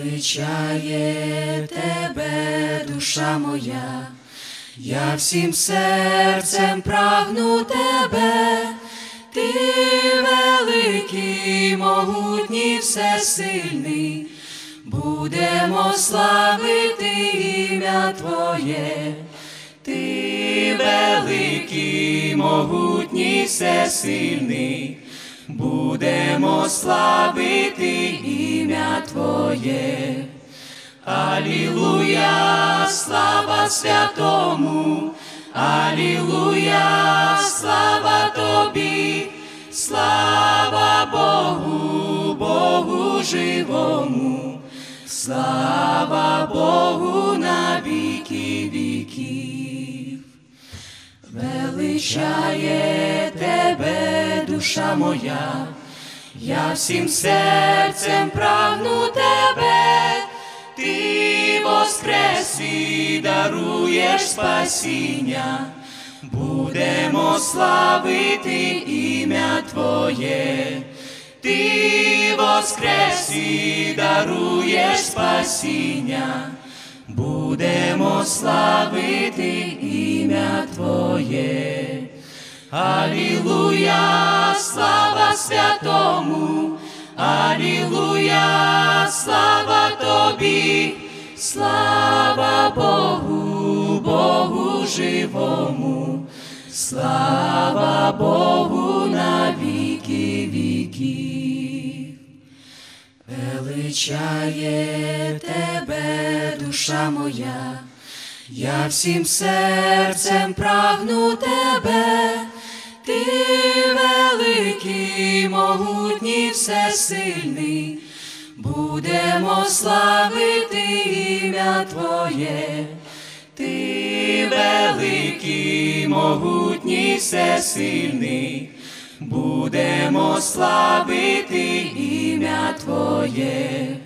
Величає тебе, душа моя, я всім серцем прагну тебе, ти великий, могутній, всесильний, будемо славити ім'я Твоє, ти великий, могутній, всесильний, будемо славити ім'я Твоє. Алілуя, слава святому, Алілуя, слава тобі, слава Богу, Богу живому, слава Богу на віки віків. Величає тебе, душа моя, я всім серцем прагну тебе, ти воскрес і даруєш спасіння, будемо славити ім'я Твоє, ти воскрес і даруєш спасіння, будемо славити ім'я Твоє. Алілуя, слава святому, Алілуя, слава тобі, слава Богу, Богу живому, слава Богу на віки віків. Величає тебе, душа моя, я всім серцем прагну тебе, могутній, всесильний, будемо славити ім'я Твоє, ти великий, могутній, всесильний, будемо славити ім'я Твоє.